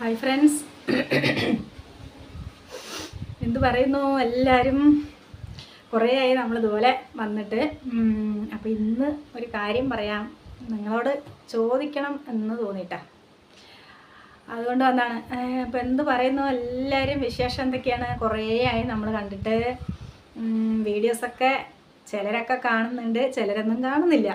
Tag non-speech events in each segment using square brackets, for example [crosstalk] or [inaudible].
Hi friends എന്ത് പറയുന്നു? എല്ലാവരും കുറേ ആയി നമ്മളിതുപോലെ വന്നിട്ട്. അപ്പോൾ ഇന്ന് ഒരു കാര്യം പറയാം. നിങ്ങളോട് ചോദിക്കണം എന്ന് തോന്നിയിട്ടാ. അതുകൊണ്ട് വന്നാണ്. അപ്പോൾ എന്ത് പറയുന്നു? എല്ലാവരും വിശേഷം എന്തൊക്കെയാണ്? കുറേ ആയി നമ്മൾ കണ്ടിട്ട്. വീഡിയോസൊക്കെ ചിലരൊക്കെ കാണുന്നുണ്ട്. ചിലരൊന്നും കാണുന്നില്ല.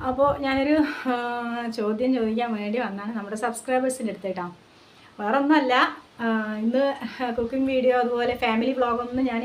അപ്പോൾ ഞാനൊരു ചോദ്യം ചോദിക്കാൻ വേണ്ടി വന്നാണ് നമ്മുടെ സബ്സ്ക്രൈബേഴ്സിന്റെ അടുത്തേട്ടാ വേറെ ഒന്നുമല്ല ഇന്ന് കുക്കിംഗ് വീഡിയോ അതുപോലെ ഫാമിലി വ്ളോഗൊന്നും ഞാൻ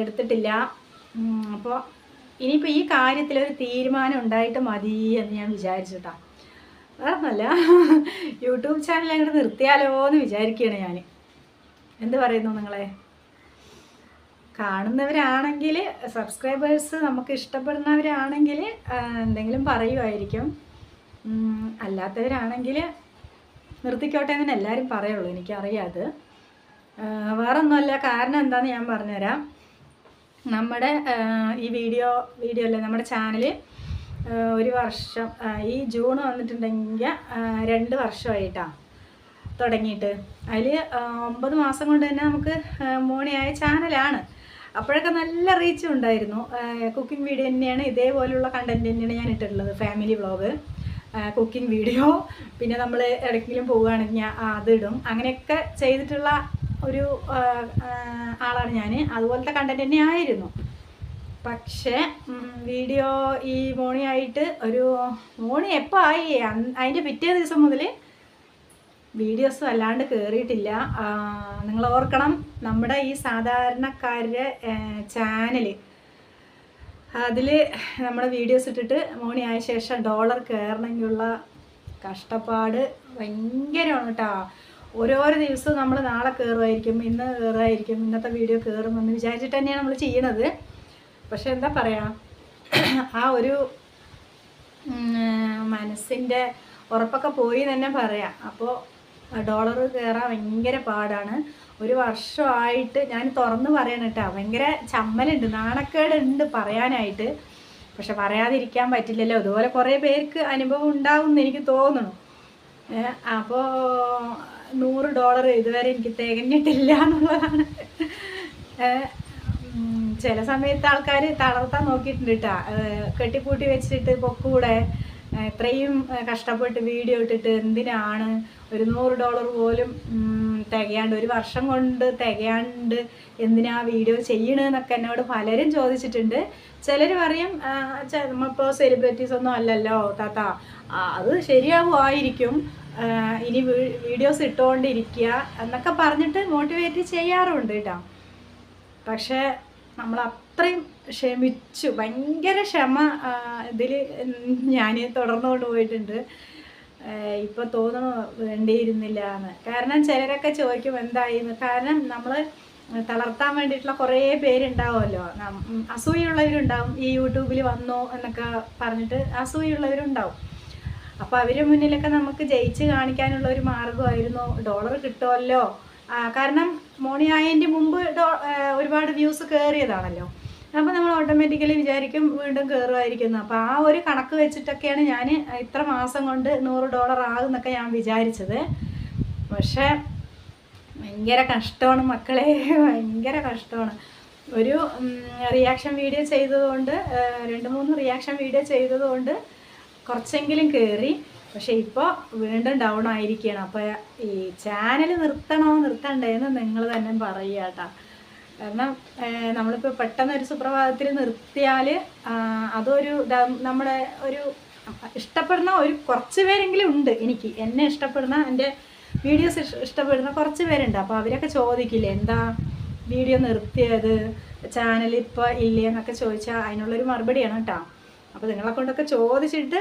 എടുത്തിട്ടില്ല. അപ്പോൾ ഇനിയിപ്പോൾ ഈ കാര്യത്തിൽ ഒരു തീരുമാനം ഉണ്ടായിട്ട് മതി എന്ന് ഞാൻ വിചാരിച്ചിട്ടാ വേറെ ഒന്നുമല്ല [laughs] യൂട്യൂബ് ചാനൽ അങ്ങോട്ട് നിർത്തിയാലോ എന്ന് വിചാരിക്കുകയാണ് ഞാൻ എന്ത് പറയുന്നു നിങ്ങളെ? കാണുന്നവരാണെങ്കിൽ സബ്സ്ക്രൈബേഴ്സ് നമുക്ക് ഇഷ്ടപ്പെടുന്നവരാണെങ്കിൽ എന്തെങ്കിലും പറയുമായിരിക്കും അല്ലാത്തവരാണെങ്കിൽ നിർത്തിക്കോട്ടെ എന്ന് എല്ലാവരും പറയുള്ളൂ എനിക്കറിയാത്. വേറൊന്നുമല്ല കാരണം എന്താണെന്ന് ഞാൻ പറഞ്ഞുതരാം. നമ്മുടെ ഈ വീഡിയോ വീഡിയോ അല്ലേ നമ്മുടെ ചാനൽ ഒരു വർഷം ഈ ജൂൺ വന്നിട്ടുണ്ടെങ്കിൽ രണ്ട് വർഷമായിട്ടാണ് തുടങ്ങിയിട്ട്. അതിൽ ഒമ്പത് മാസം കൊണ്ട് തന്നെ നമുക്ക് മോണിയായ ചാനലാണ്. അപ്പോഴൊക്കെ നല്ല റീച്ച് ഉണ്ടായിരുന്നു. കുക്കിംഗ് വീഡിയോ തന്നെയാണ്. ഇതേപോലെയുള്ള കണ്ടന്റ് തന്നെയാണ് ഞാൻ ഇട്ടിട്ടുള്ളത് ഫാമിലി വ്ളോഗ് കുക്കിംഗ് വീഡിയോ പിന്നെ നമ്മൾ ഇടയ്ക്കെങ്കിലും പോവുകയാണെങ്കിൽ അതിടും. അങ്ങനെയൊക്കെ ചെയ്തിട്ടുള്ള ഒരു ആളാണ് ഞാൻ അതുപോലത്തെ കണ്ടന്റ് തന്നെ ആയിരുന്നു പക്ഷേ വീഡിയോ ഈ മോണിയായിട്ട് ഒരു മോണി എപ്പോൾ ആയി? അതിന്റെ പിറ്റേ ദിവസം മുതൽ വീഡിയോസ് അല്ലാണ്ട് കയറിയിട്ടില്ല നിങ്ങൾ ഓർക്കണം നമ്മുടെ ഈ സാധാരണക്കാരുടെ ചാനൽ അതിൽ നമ്മുടെ വീഡിയോസ് ഇട്ടിട്ട് മോണി ആയ ശേഷം ഡോളർ കയറണമെങ്കിലുള്ള കഷ്ടപ്പാട് ഭയങ്കരമാണ് കേട്ടോ. ഓരോരോ ദിവസവും നമ്മൾ നാളെ കയറുമായിരിക്കും ഇന്ന് കയറുമായിരിക്കും ഇന്നത്തെ വീഡിയോ കയറുമെന്ന് വിചാരിച്ചിട്ട് തന്നെയാണ് നമ്മൾ ചെയ്യണത്. പക്ഷെ എന്താ പറയുക ആ ഒരു മനസ്സിന്റെ ഉറപ്പൊക്കെ പോയി തന്നെ പറയാം. അപ്പോൾ ഡോളർ കയറാൻ ഭയങ്കര പാടാണ്. ഒരു വർഷമായിട്ട് ഞാൻ തുറന്ന് പറയണം കേട്ടോ ഭയങ്കര ചമ്മലുണ്ട് നാണക്കേടുണ്ട് പറയാനായിട്ട്. പക്ഷെ പറയാതിരിക്കാൻ പറ്റില്ലല്ലോ. അതുപോലെ കുറേ പേർക്ക് അനുഭവം ഉണ്ടാവും എന്ന് എനിക്ക് തോന്നുന്നു. അപ്പോൾ നൂറ് ഡോളർ ഇതുവരെ എനിക്ക് തികഞ്ഞിട്ടില്ല എന്നുള്ളതാണ്. ചില സമയത്ത് ആൾക്കാർ തളർത്താൻ നോക്കിയിട്ടുണ്ട് കേട്ടോ. കെട്ടിപ്പൂട്ടി വെച്ചിട്ട് പൊക്കൂടെ. ഇത്രയും കഷ്ടപ്പെട്ട് വീഡിയോ ഇട്ടിട്ട് എന്തിനാണ് ഒരു നൂറ് ഡോളർ പോലും തികയാണ്ട് ഒരു വർഷം കൊണ്ട് തികയാണ്ട് എന്തിനാ വീഡിയോ ചെയ്യണമെന്നൊക്കെ എന്നോട് പലരും ചോദിച്ചിട്ടുണ്ട്. ചിലർ പറയും നമ്മളിപ്പോൾ സെലിബ്രിറ്റീസ് ഒന്നും അല്ലല്ലോ താത്ത. അത് ശരിയാവുമായിരിക്കും ഇനി വീഡിയോസ് ഇട്ടുകൊണ്ടിരിക്കുക എന്നൊക്കെ പറഞ്ഞിട്ട് മോട്ടിവേറ്റ് ചെയ്യാറുണ്ട് കേട്ടോ പക്ഷേ നമ്മൾ അത്രയും ക്ഷമിച്ചു. ഭയങ്കര ക്ഷമ ഇതിൽ ഞാൻ തുടർന്നു കൊണ്ടുപോയിട്ടുണ്ട് ഇപ്പോൾ തോന്നണോ വേണ്ടിയിരുന്നില്ല എന്ന്. കാരണം ചിലരൊക്കെ ചോദിക്കും എന്തായി കാരണം നമ്മൾ തളർത്താൻ വേണ്ടിയിട്ടുള്ള കുറേ പേരുണ്ടാവുമല്ലോ. അസൂയുള്ളവരുണ്ടാവും. ഈ യൂട്യൂബിൽ വന്നോ എന്നൊക്കെ പറഞ്ഞിട്ട് അസൂയുള്ളവരുണ്ടാവും. അപ്പോൾ അവരുടെ മുന്നിലൊക്കെ നമുക്ക് ജയിച്ച് കാണിക്കാനുള്ള ഒരു മാർഗമായിരുന്നു ഡോളർ കിട്ടുമല്ലോ. കാരണം മോണി ആയതിന്റെ മുമ്പ് ഒരുപാട് വ്യൂസ് കയറിയതാണല്ലോ അപ്പോൾ നമ്മൾ ഓട്ടോമാറ്റിക്കലി വിചാരിക്കും വീണ്ടും കയറുമായിരിക്കുന്നു അപ്പോൾ ആ ഒരു കണക്ക് വെച്ചിട്ടൊക്കെയാണ് ഞാൻ ഇത്ര മാസം കൊണ്ട് നൂറ് ഡോളർ ആകുന്നൊക്കെ ഞാൻ വിചാരിച്ചത്. പക്ഷേ ഭയങ്കര കഷ്ടമാണ് മക്കളെ ഭയങ്കര കഷ്ടമാണ്. ഒരു റിയാക്ഷൻ വീഡിയോ ചെയ്തതുകൊണ്ട് രണ്ട് മൂന്ന് റിയാക്ഷൻ വീഡിയോ ചെയ്തതുകൊണ്ട് കുറച്ചെങ്കിലും കയറി പക്ഷേ ഇപ്പോൾ വീണ്ടും ഡൗൺ ആയിരിക്കുകയാണ്. അപ്പോൾ ഈ ചാനൽ നിർത്തണോ നിർത്തണ്ടേന്ന് നിങ്ങൾ തന്നെ പറയുക കേട്ടോ. കാരണം നമ്മളിപ്പോൾ പെട്ടെന്ന് ഒരു സുപ്രഭാതത്തിൽ നിർത്തിയാൽ അതൊരു നമ്മുടെ ഒരു ഇഷ്ടപ്പെടുന്ന ഒരു കുറച്ച് പേരെങ്കിലും ഉണ്ട്. എനിക്ക് എന്നെ ഇഷ്ടപ്പെടുന്ന എന്റെ വീഡിയോസ് ഇഷ്ടപ്പെടുന്ന കുറച്ച് പേരുണ്ട്. അപ്പോൾ അവരൊക്കെ ചോദിക്കില്ലേ എന്താ വീഡിയോ നിർത്തിയത്? ചാനൽ ഇപ്പോൾ ഇല്ലേ എന്നൊക്കെ ചോദിച്ചാൽ അതിനുള്ളൊരു മറുപടിയാണ് കേട്ടോ. അപ്പോൾ നിങ്ങളെ കൊണ്ടൊക്കെ ചോദിച്ചിട്ട്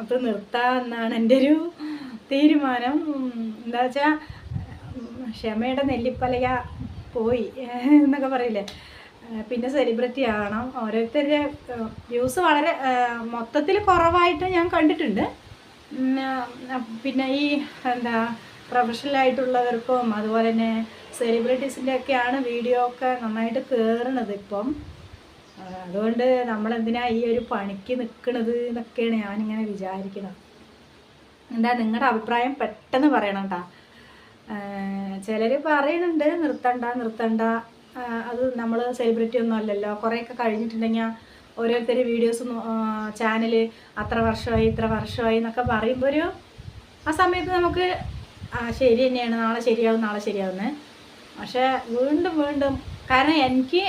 അത് നിർത്താമെന്നാണ് എന്റെ ഒരു തീരുമാനം. എന്താ വെച്ചാൽ ക്ഷമയുടെ നെല്ലിപ്പലക പോയി [laughs] എന്നൊക്കെ പറയില്ലേ. പിന്നെ സെലിബ്രിറ്റി ആകണം ഓരോരുത്തരുടെ വ്യൂസ് വളരെ മൊത്തത്തിൽ കുറവായിട്ട് ഞാൻ കണ്ടിട്ടുണ്ട്. പിന്നെ ഈ എന്താ പ്രൊഫഷണൽ ആയിട്ടുള്ളവർക്കും അതുപോലെ തന്നെ സെലിബ്രിറ്റീസിന്റെ ഒക്കെയാണ് വീഡിയോ ഒക്കെ നന്നായിട്ട് കയറണത് ഇപ്പം. അതുകൊണ്ട് നമ്മളെന്തിനാ ഈ ഒരു പണിക്ക് നിൽക്കണത് എന്നൊക്കെയാണ് ഞാനിങ്ങനെ വിചാരിക്കുന്നത് എന്താ നിങ്ങളുടെ അഭിപ്രായം പെട്ടെന്ന് പറയണം കേട്ടോ ചിലർ പറയുന്നുണ്ട് നിർത്തണ്ട നിർത്തണ്ട. അത് നമ്മൾ സെലിബ്രിറ്റി ഒന്നും അല്ലല്ലോ. കുറേയൊക്കെ കഴിഞ്ഞിട്ടുണ്ടെങ്കിൽ ഓരോരുത്തർ വീഡിയോസ് ചാനൽ അത്ര വർഷമായി ഇത്ര വർഷമായി എന്നൊക്കെ പറയുമ്പോൾ ഒരു ആ സമയത്ത് നമുക്ക് ആ ശരി തന്നെയാണ് നാളെ ശരിയാവും നാളെ ശരിയാവുന്നത് പക്ഷേ വീണ്ടും വീണ്ടും കാരണം എനിക്ക്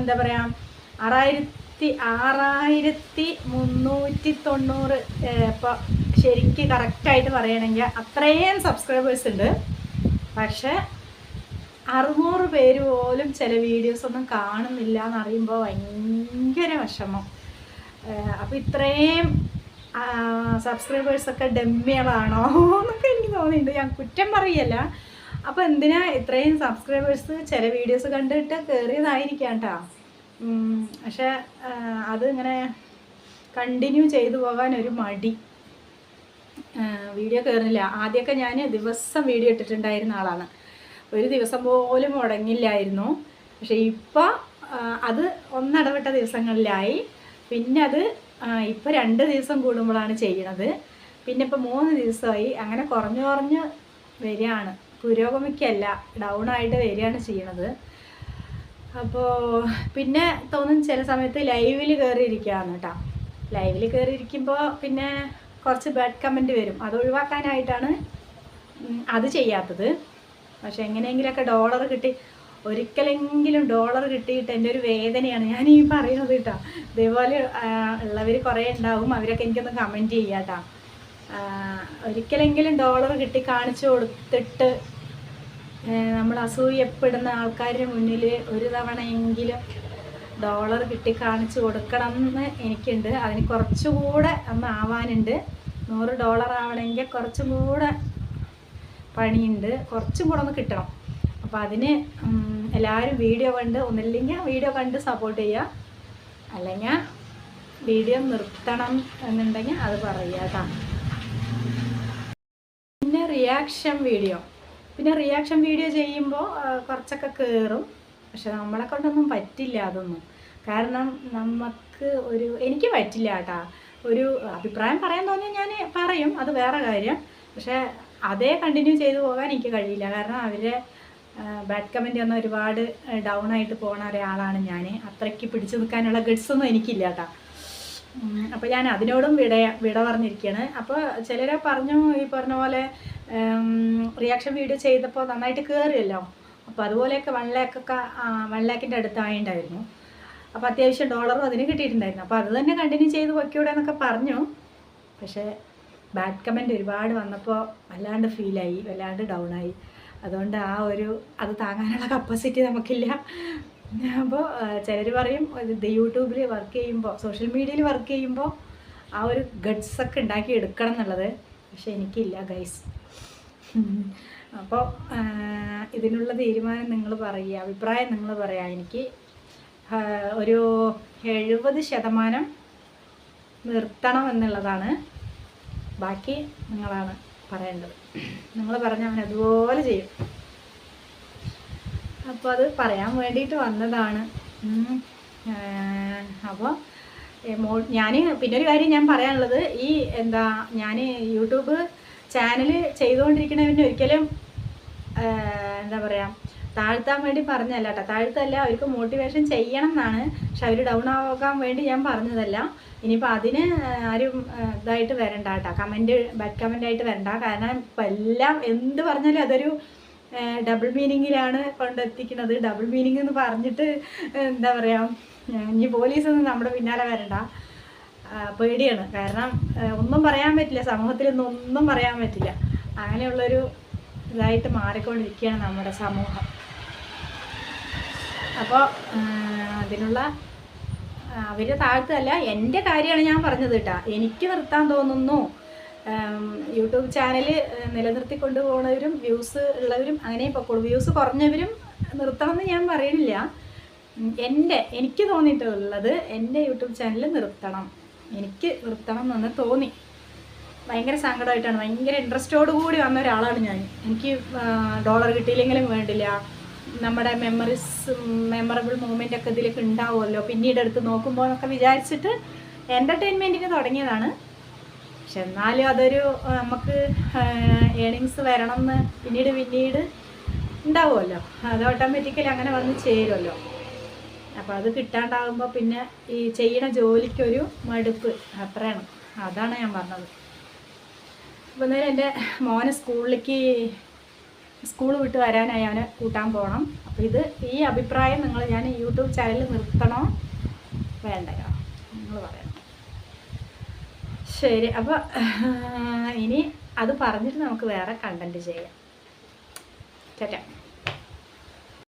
എന്താ പറയുക ആറായിരത്തി ആറായിരത്തി മുന്നൂറ്റി തൊണ്ണൂറ് ഇപ്പോൾ ശരിക്ക് കറക്റ്റായിട്ട് പറയുകയാണെങ്കിൽ അത്രയും സബ്സ്ക്രൈബേഴ്സ് ഉണ്ട്. പക്ഷേ അറുന്നൂറ് പേര് പോലും ചില വീഡിയോസ് ഒന്നും കാണുന്നില്ല എന്നറിയുമ്പോൾ ഭയങ്കര വിഷമം. അപ്പോൾ ഇത്രയും സബ്സ്ക്രൈബേഴ്സൊക്കെ ഡമ്മികളാണോ എന്നൊക്കെ എനിക്ക് തോന്നിയിട്ടുണ്ട്. ഞാൻ കുറ്റം പറയല്ല. അപ്പോൾ എന്തിനാ ഇത്രയും സബ്സ്ക്രൈബേഴ്സ് ചില വീഡിയോസ് കണ്ടിട്ട് കയറിയതായിരിക്കാം കേട്ടോ പക്ഷേ അത് ഇങ്ങനെ കണ്ടിന്യൂ ചെയ്തു പോകാൻ ഒരു മടി. വീഡിയോ കയറുന്നില്ല ആദ്യമൊക്കെ ഞാൻ ദിവസം വീഡിയോ ഇട്ടിട്ടുണ്ടായിരുന്ന ആളാണ്. ഒരു ദിവസം പോലും മുടങ്ങില്ലായിരുന്നു. പക്ഷേ ഇപ്പോൾ അത് ഒന്നിടവിട്ട ദിവസങ്ങളിലായി. പിന്നെ അത് ഇപ്പോൾ രണ്ട് ദിവസം കൂടുമ്പോഴാണ് ചെയ്യണത്. പിന്നെ ഇപ്പോൾ മൂന്ന് ദിവസമായി. അങ്ങനെ കുറഞ്ഞു കുറഞ്ഞ് വരികയാണ്. പുരോഗമിക്കല്ല. ഡൗൺ ആയിട്ട് വരികയാണ് ചെയ്യണത്. അപ്പോൾ പിന്നെ തോന്നും ചില സമയത്ത് ലൈവിൽ കയറിയിരിക്കുകയാണ് കേട്ടോ ലൈവിൽ കയറിയിരിക്കുമ്പോൾ പിന്നെ കുറച്ച് ബാഡ് കമന്റ് വരും. അത് ഒഴിവാക്കാനായിട്ടാണ് അത് ചെയ്യാത്തത്. പക്ഷെ എങ്ങനെയെങ്കിലുമൊക്കെ ഡോളർ കിട്ടി ഒരിക്കലെങ്കിലും ഡോളർ കിട്ടിയിട്ട് എന്റെ ഒരു വേദനയാണ്. ഞാൻ ഈ പറയുന്നത് കേട്ടോ. ഇതേപോലെ ഉള്ളവർ കുറേ ഉണ്ടാവും അവരൊക്കെ എനിക്കൊന്ന് കമന്റ് ചെയ്യാം കേട്ടോ ഒരിക്കലെങ്കിലും ഡോളർ കിട്ടി കാണിച്ചു കൊടുത്തിട്ട് നമ്മൾ അസൂയപ്പെടുന്ന ആൾക്കാരുടെ മുന്നിൽ ഒരു തവണയെങ്കിലും ഡോളർ കിട്ടി കാണിച്ചു കൊടുക്കണം എന്ന് എനിക്കുണ്ട്. അതിന് കുറച്ചുകൂടെ ഒന്ന് ആവാനുണ്ട്. നൂറ് ഡോളർ ആവണമെങ്കിൽ കുറച്ചും കൂടെ പണിയുണ്ട്. കുറച്ചും കൂടെ ഒന്ന് കിട്ടണം. അപ്പോൾ അതിന് എല്ലാവരും വീഡിയോ കണ്ട് ഒന്നില്ലെങ്കിൽ വീഡിയോ കണ്ട് സപ്പോർട്ട് ചെയ്യുക. അല്ലെങ്കിൽ വീഡിയോ നിർത്തണം എന്നുണ്ടെങ്കിൽ അത് പറയുക പിന്നെ റിയാക്ഷൻ വീഡിയോ പിന്നെ റിയാക്ഷൻ വീഡിയോ ചെയ്യുമ്പോൾ കുറച്ചൊക്കെ കയറും പക്ഷെ നമ്മളെ കൊണ്ടൊന്നും പറ്റില്ല അതൊന്നും. കാരണം നമുക്ക് ഒരു എനിക്ക് പറ്റില്ല കേട്ടാ. ഒരു അഭിപ്രായം പറയാൻ തോന്നിയാൽ ഞാൻ പറയും അത് വേറെ കാര്യം. പക്ഷേ അതേ കണ്ടിന്യൂ ചെയ്തു പോകാൻ എനിക്ക് കഴിയില്ല. കാരണം അവരെ ബാഡ് കമന്റ് ഒന്നും ഒരുപാട് ഡൗൺ ആയിട്ട് പോണ ഒരാളാണ് ഞാൻ അത്രയ്ക്ക് പിടിച്ചു നിൽക്കാനുള്ള ഗഡ്സ് ഒന്നും എനിക്കില്ല കേട്ടാ. അപ്പോൾ ഞാൻ അതിനോടും വിട വിട പറഞ്ഞിരിക്കുകയാണ് അപ്പോൾ ചിലരെ പറഞ്ഞു ഈ പറഞ്ഞ പോലെ റിയാക്ഷൻ വീഡിയോ ചെയ്തപ്പോൾ നന്നായിട്ട് കയറിയല്ലോ അപ്പോൾ അതുപോലെയൊക്കെ വൺ ലാക്കൊക്കെ വൺ ലാക്കിന്റെ അടുത്തായിണ്ടായിരുന്നു. അപ്പോൾ അത്യാവശ്യം ഡോളറും അതിന് കിട്ടിയിട്ടുണ്ടായിരുന്നു. അപ്പോൾ അത് തന്നെ കണ്ടിന്യൂ ചെയ്ത് പൊയ്ക്കൂടെ എന്നൊക്കെ പറഞ്ഞു. പക്ഷേ ബാഡ് കമന്റ് ഒരുപാട് വന്നപ്പോൾ വല്ലാണ്ട് ഫീലായി വല്ലാണ്ട് ഡൗൺ ആയി. അതുകൊണ്ട് ആ ഒരു അത് താങ്ങാനുള്ള കപ്പാസിറ്റി നമുക്കില്ല. അപ്പോൾ ചിലർ പറയും ഇത് യൂട്യൂബിൽ വർക്ക് ചെയ്യുമ്പോൾ സോഷ്യൽ മീഡിയയിൽ വർക്ക് ചെയ്യുമ്പോൾ ആ ഒരു ഗഡ്സൊക്കെ ഉണ്ടാക്കി എടുക്കണം എന്നുള്ളത്. പക്ഷെ എനിക്കില്ല ഗൈസ് അപ്പോൾ ഇതിനുള്ള തീരുമാനം നിങ്ങൾ പറയുക അഭിപ്രായം നിങ്ങൾ പറയുക. എനിക്ക് ഒരു എഴുപത് ശതമാനം നിർത്തണം എന്നുള്ളതാണ്. ബാക്കി നിങ്ങളാണ് പറയേണ്ടത്. നിങ്ങൾ പറഞ്ഞ അവൻ അതുപോലെ ചെയ്യും. അപ്പോൾ അത് പറയാൻ വേണ്ടിയിട്ട് വന്നതാണ്. അപ്പോൾ ഞാൻ പിന്നെ ഒരു കാര്യം ഞാൻ പറയാനുള്ളത് ഈ എന്താ ഞാൻ യൂട്യൂബ് ചാനൽ ചെയ്തുകൊണ്ടിരിക്കണവന് ഒരിക്കലും എന്താ പറയുക താഴ്ത്താൻ വേണ്ടി പറഞ്ഞല്ല കേട്ടോ താഴ്ത്തല്ല അവർക്ക് മോട്ടിവേഷൻ ചെയ്യണം എന്നാണ് പക്ഷെ അവർ ഡൗൺ ആകാൻ വേണ്ടി ഞാൻ പറഞ്ഞതല്ല. ഇനിയിപ്പോൾ അതിന് ആരും ഇതായിട്ട് വരണ്ട കേട്ടോ കമന്റ് ബാഡ് കമന്റ് ആയിട്ട് വരണ്ട. കാരണം ഇപ്പം എല്ലാം എന്ത് പറഞ്ഞാലും അതൊരു ഡബിൾ മീനിങ്ങിലാണ് കൊണ്ടെത്തിക്കുന്നത്. ഡബിൾ മീനിങ് എന്ന് പറഞ്ഞിട്ട് എന്താ പറയുക ഇനി പോലീസൊന്നും നമ്മുടെ പിന്നാലെ വരണ്ട. പേടിയാണ്. കാരണം ഒന്നും പറയാൻ പറ്റില്ല. സമൂഹത്തിൽ ഒന്നും പറയാൻ പറ്റില്ല. അങ്ങനെയുള്ളൊരു ഇതായിട്ട് മാറിക്കൊണ്ടിരിക്കുകയാണ് നമ്മുടെ സമൂഹം. അപ്പോൾ അതിനുള്ള അവരെ താഴ്ത്തല്ല. എന്റെ കാര്യമാണ് ഞാൻ പറഞ്ഞത് കേട്ടോ. എനിക്ക് നിർത്താൻ തോന്നുന്നു. യൂട്യൂബ് ചാനൽ നിലനിർത്തി കൊണ്ടുപോകുന്നവരും വ്യൂസ് ഉള്ളവരും അങ്ങനെ പൊക്കോളൂ. വ്യൂസ് കുറഞ്ഞവരും നിർത്തണമെന്ന് ഞാൻ പറയുന്നില്ല. എന്റെ എനിക്ക് തോന്നിയിട്ടുള്ളത് എന്റെ യൂട്യൂബ് ചാനൽ നിർത്തണം. എനിക്ക് നിർത്തണം എന്ന് തോന്നി. ഭയങ്കര സങ്കടമായിട്ടാണ്. ഭയങ്കര ഇൻട്രസ്റ്റോട് കൂടി വന്ന ഒരാളാണ് ഞാൻ എനിക്ക് ഡോളർ കിട്ടിയില്ലെങ്കിലും വേണ്ടില്ല. നമ്മുടെ മെമ്മറീസ് മെമ്മറബിൾ മൂമെന്റ് ഒക്കെ ഇതിലേക്ക് ഉണ്ടാവുമല്ലോ. പിന്നീട് എടുത്ത് നോക്കുമ്പോൾ എന്നൊക്കെ വിചാരിച്ചിട്ട് എന്റർടൈൻമെന്റിന് തുടങ്ങിയതാണ്. പക്ഷെ എന്നാലും അതൊരു നമുക്ക് ഏണിങ്സ് വരണം എന്ന് പിന്നീട് പിന്നീട് ഉണ്ടാവുമല്ലോ. അത് ഓട്ടോമാറ്റിക്കലി അങ്ങനെ വന്ന് ചേരുമല്ലോ. അപ്പോൾ അത് കിട്ടാണ്ടാകുമ്പോൾ പിന്നെ ഈ ചെയ്യണ ജോലിക്കൊരു മടുപ്പ് അത്രയാണ്. അതാണ് ഞാൻ പറഞ്ഞത്. അപ്പോൾ നേരം എന്റെ മോനെ സ്കൂളിലേക്ക് സ്കൂൾ വിട്ട് വരാനായി അവനെ കൂട്ടാൻ പോകണം. അപ്പോൾ ഇത് ഈ അഭിപ്രായം നിങ്ങൾ ഞാൻ യൂട്യൂബ് ചാനലിൽ നിർത്തണോ? വേണ്ടയോ നിങ്ങൾ പറയണം. ശരി അപ്പോൾ ഇനി അത് പറഞ്ഞിട്ട് നമുക്ക് വേറെ കണ്ടന്റ് ചെയ്യാം. ചേട്ടാ